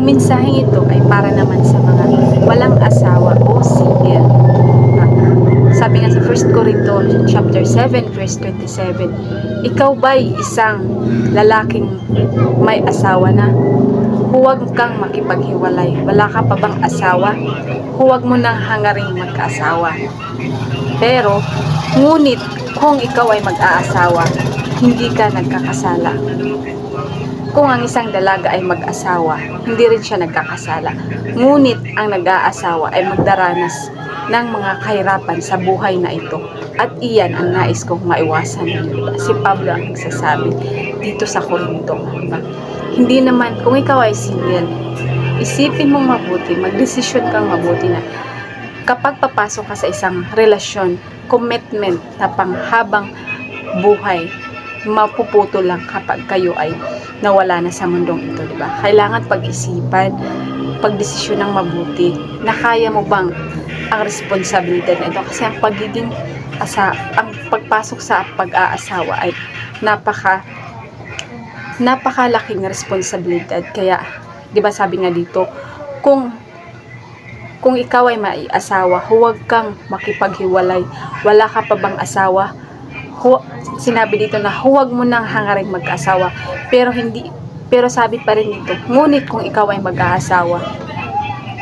Ang mensaheng ito ay para naman sa mga walang asawa o single. Sabi nga sa 1 Corinto chapter 7 verse 27, ikaw ba'y isang lalaking may asawa na? Huwag kang makipaghiwalay. Wala ka pa bang asawa? Huwag mo nang hangaring magkaasawa. Pero, ngunit kung ikaw ay mag-aasawa, hindi ka nagkakasala. Kung ang isang dalaga ay mag-asawa, hindi rin siya nagkakasala. Ngunit ang nag-aasawa ay magdaranas ng mga kahirapan sa buhay na ito. At iyan ang nais kong maiwasan ninyo. Si Pablo ang nagsasabi dito sa Korinto. Hindi naman, kung ikaw ay single, isipin mong mabuti, magdesisyon kang mabuti na kapag papasok ka sa isang relasyon, commitment na panghabang buhay, mapuputo lang kapag kayo ay nawala na sa mundong ito, di ba? Kailangan pag-isipan, pagdesisyon ng mabuti, na kaya mo bang ang responsibilidad na ito kasi ang pagiging asa, ang pagpasok sa pag-aasawa ay napaka napakalaking responsibilidad kaya 'di ba sabi nga dito kung kung ikaw ay may asawa, huwag kang makipaghiwalay. Wala ka pa bang asawa? Hu- sinabi dito na huwag mo nang hangaring mag-asawa. Pero hindi pero sabi pa rin dito, ngunit kung ikaw ay mag-aasawa,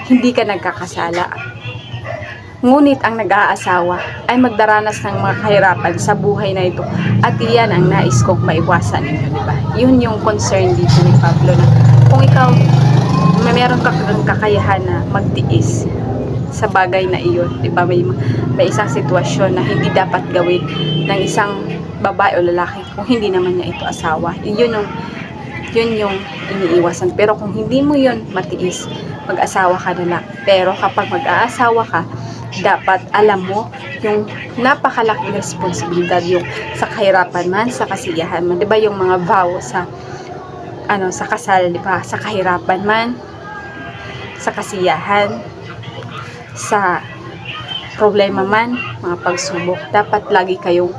hindi ka nagkakasala. Ngunit ang nag-aasawa ay magdaranas ng mga kahirapan sa buhay na ito at iyan ang nais kong maiwasan ninyo, di ba? Yun yung concern dito ni Pablo na kung ikaw may meron ka kang kakayahan na magtiis sa bagay na iyon, di ba? May, may isang sitwasyon na hindi dapat gawin ng isang babae o lalaki kung hindi naman niya ito asawa. Yun yung yun yung iniiwasan. Pero kung hindi mo yun matiis, mag-asawa ka na lang. Pero kapag mag-aasawa ka, dapat alam mo yung napakalaking responsibilidad yung sa kahirapan man, sa kasiyahan man. 'Di ba yung mga vow sa ano sa kasal, 'di ba? Sa kahirapan man, sa kasiyahan, sa problema man, mga pagsubok, dapat lagi kayong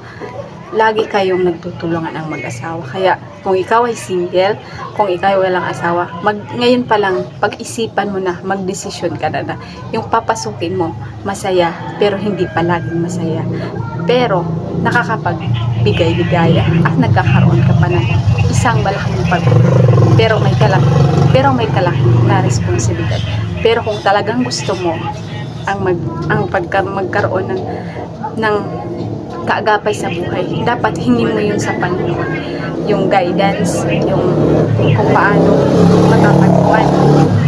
lagi kayong nagtutulungan ang mag-asawa. Kaya kung ikaw ay single, kung ikaw ay walang asawa, mag, ngayon pa lang pag-isipan mo na, magdesisyon ka na na. Yung papasukin mo, masaya, pero hindi palaging masaya. Pero nakakapagbigay ligaya at nagkakaroon ka pa ng isang malaking pag pero may kalaki pero may kalaki na responsibilidad. Pero kung talagang gusto mo ang mag ang pagka magkaroon ng ng kaagapay sa buhay. Dapat hingin mo yun sa Panginoon. Yung guidance, yung kung paano matatagpuan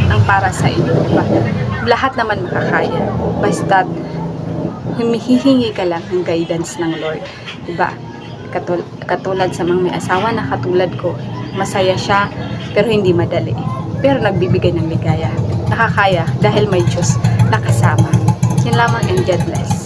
ang para sa iyo. Diba? Lahat naman makakaya. Basta humihingi ka lang ng guidance ng Lord. Diba? Katul katulad sa mga may asawa na katulad ko, masaya siya, pero hindi madali. Pero nagbibigay ng ligaya. Nakakaya dahil may Diyos nakasama. Yun lamang and God bless.